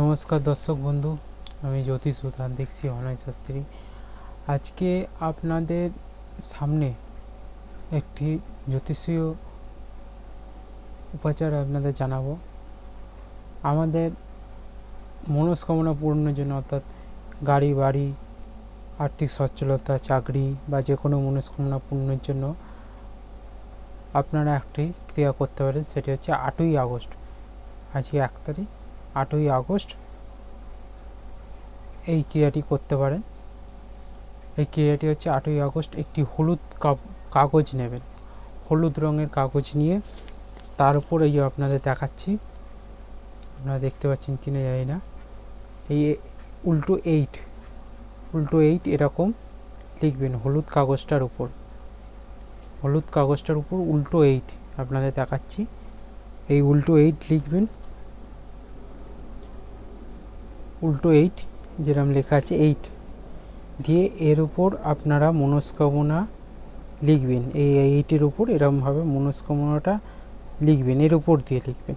নমস্কার দর্শক বন্ধু, আমি জ্যোতিষ সুতান দেখছি অনয় শাস্ত্রী। আজকে আপনাদের সামনে একটি জ্যোতিষীয় উপাচার আপনাদের জানাব। আমাদের মনস্কামনা পূরণের জন্য অর্থাৎ গাড়ি, বাড়ি, আর্থিক সচ্ছলতা, চাকরি বা যে কোনো মনস্কামনা পূরণের জন্য আপনারা একটি ক্রিয়া করতে পারেন, সেটি হচ্ছে আটই আগস্ট। আজকে এক তারিখ। আটই আগস্ট এই ক্রিয়াটি করতে পারেন। এই ক্রিয়াটি হচ্ছে আটই আগস্ট একটি হলুদ কাগজ নেবেন। হলুদ রঙের কাগজ নিয়ে তার উপর এই আপনাদের দেখাচ্ছি, আপনারা দেখতে পাচ্ছেন কিনা জানি না। এই উল্টো এইট উল্টো এইট এরকম লিখবেন হলুদ কাগজটার উপর। হলুদ কাগজটার উপর উল্টো এইট আপনাদের দেখাচ্ছি। এই উল্টো এইট লিখবেন উল্টো এইট যেরকম লেখা আছে এইট দিয়ে এর উপর আপনারা মনস্কামনা লিখবেন। এই এইটের উপর এরকমভাবে মনস্কামনাটা লিখবেন, এর উপর দিয়ে লিখবেন।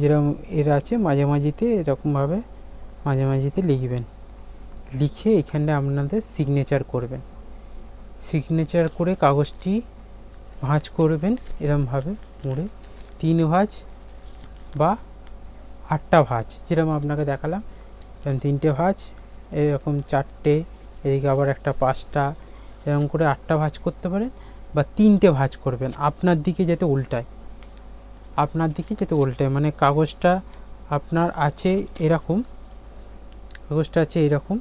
যেরকম এর আছে মাঝে মাঝিতে এরকমভাবে মাঝে মাঝিতে লিখবেন। লিখে এখানে আপনাদের সিগনেচার করবেন। সিগনেচার করে কাগজটি ভাঁজ করবেন, এরমভাবে মুড়ে। তিন ভাঁজ বা আটটা ভাঁজ যেরকম আপনাকে দেখালাম। এরকম তিনটে ভাঁজ, এরকম চারটে, এদিকে আবার একটা পাঁচটা, এরকম করে আটটা ভাঁজ করতে পারেন বা তিনটে ভাঁজ করবেন। আপনার দিকে যাতে উল্টায়। আপনার দিকে যাতে উল্টায় মানে কাগজটা আপনার আছে এরকম, কাগজটা আছে এরকম,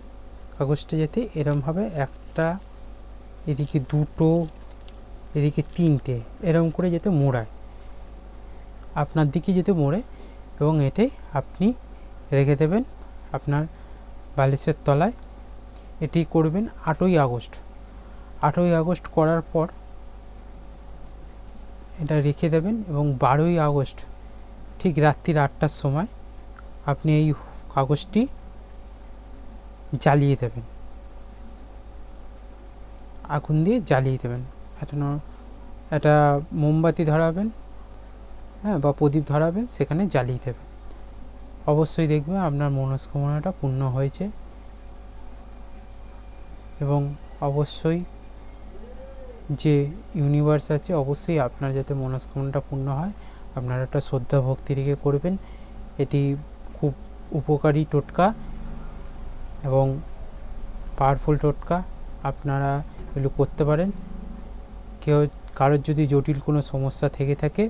কাগজটা যাতে এরমভাবে একটা, এদিকে দুটো, এদিকে তিনটে, এরকম করে যাতে মোড়ায়। আপনার দিকে যেতে মোড়ে এবং এটাই আপনি রেখে দেবেন আপনার বালিশের তলায়। এটি করবেন আটই আগস্ট। আটই আগস্ট করার পর এটা রেখে দেবেন এবং বারোই আগস্ট ঠিক রাত্রির আটটার সময় আপনি এই কাগজটি জ্বালিয়ে দেবেন। আগুন দিয়ে জ্বালিয়ে দেবেন। একটা একটা মোমবাতি ধরাবেন হ্যাঁ বা প্রদীপ ধরাবেন, সেখানে জ্বালিয়ে দেবেন। অবশ্যই দেখবে আপনার মনস্কামনাটা পূর্ণ হয়েছে। এবং অবশ্যই যে ইউনিভার্স আছে, অবশ্যই আপনার যাতে মনস্কামনাটা পূর্ণ হয়, আপনারা একটা শ্রদ্ধা ভক্তি রেখে করবেন। এটি খুব উপকারী টোটকা এবং পাওয়ারফুল টোটকা। আপনারা এগুলো করতে পারেন। কেউ কারোর যদি জটিল কোনো সমস্যা থেকে থাকে,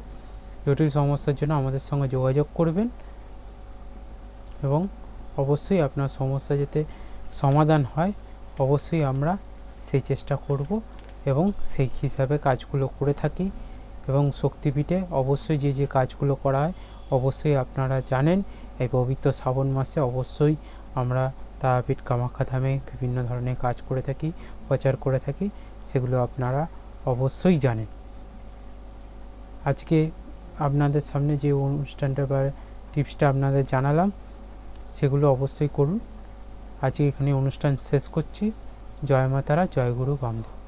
জটিল সমস্যার জন্য আমাদের সঙ্গে যোগাযোগ করবেন। এবং অবশ্যই আপনার সমস্যা যাতে সমাধান হয়, অবশ্যই আমরা সেই চেষ্টা করব এবং সেই হিসাবে কাজগুলো করে থাকি এবং শক্তিপীঠে অবশ্যই যে যে কাজগুলো করা হয়, অবশ্যই আপনারা জানেন। এই পবিত্র শ্রাবণ মাসে অবশ্যই আমরা তারাপীঠ কামাখ্যা ধামে বিভিন্ন ধরনের কাজ করে থাকি, প্রচার করে থাকি, সেগুলো আপনারা অবশ্যই জানেন। আজকে আপনাদের সামনে যে অনুষ্ঠানটা বা টিপসটা আপনাদের জানালাম সেগুলো অবশ্যই করুন। আজকে এখানে অনুষ্ঠান শেষ করছি। জয় মাতারা জয় গুরু বামদেব